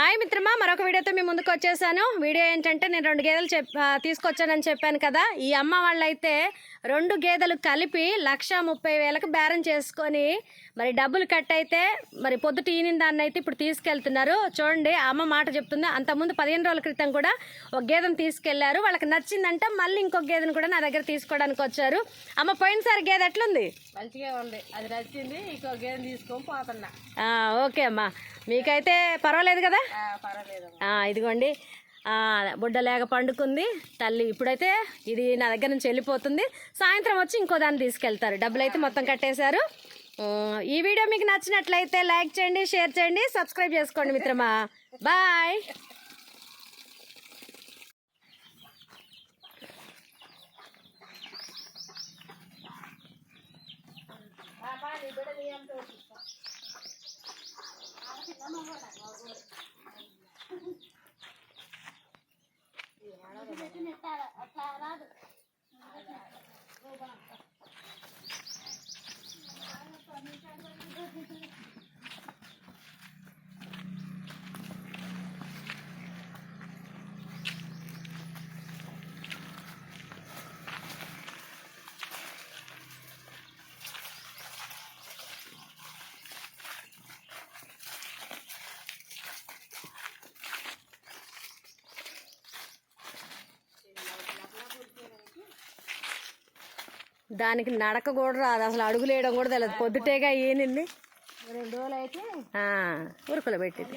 Hi మిత్రమా మరొక వీడియోతో మీ ముందుకు వచ్చేసాను. వీడియో ఏంటంటే నేను రెండు గేదెలు చెప్ తీసుకొచ్చానని చెప్పాను కదా. ఈ అమ్మ వాళ్ళైతే రెండు గేదెలు కలిపి లక్ష ముప్పై వేలకు బేరం చేసుకొని మరి డబ్బులు కట్ అయితే మరి పొద్దుట ఈనిన దాన్ని అయితే ఇప్పుడు తీసుకెళ్తున్నారు. చూడండి అమ్మ మాట చెప్తుంది. అంతకుముందు పదిహేను రోజుల క్రితం కూడా ఒక గేదెను తీసుకెళ్ళారు. వాళ్ళకి నచ్చిందంటే మళ్ళీ ఇంకొక గేదెను కూడా నా దగ్గర తీసుకోవడానికి వచ్చారు. అమ్మ పోయినసారి గేదె ఎట్లుంది? మంచిగా ఉంది. అది నచ్చింది ఇంకో గేదె తీసుకొని పోతున్నా. ఓకే అమ్మా. మీకైతే పర్వాలేదు కదా? ఇదిగోండి. బుడ్డ లేక పండుకుంది. తల్లి ఇప్పుడైతే ఇది నా దగ్గర నుంచి వెళ్ళిపోతుంది. సాయంత్రం వచ్చి ఇంకో దాన్ని తీసుకెళ్తారు. డబ్బులు అయితే మొత్తం కట్టేశారు. ఈ వీడియో మీకు నచ్చినట్లయితే లైక్ చేయండి షేర్ చేయండి సబ్స్క్రైబ్ చేసుకోండి మిత్రమా. బాయ్. దానికి నడక కూడా రాదు. అసలు అడుగులు వేయడం కూడా తెలియదు. పొద్దుటేగా ఈనింది రెండు రోజులు అయితే ఉరుకులు పెట్టింది.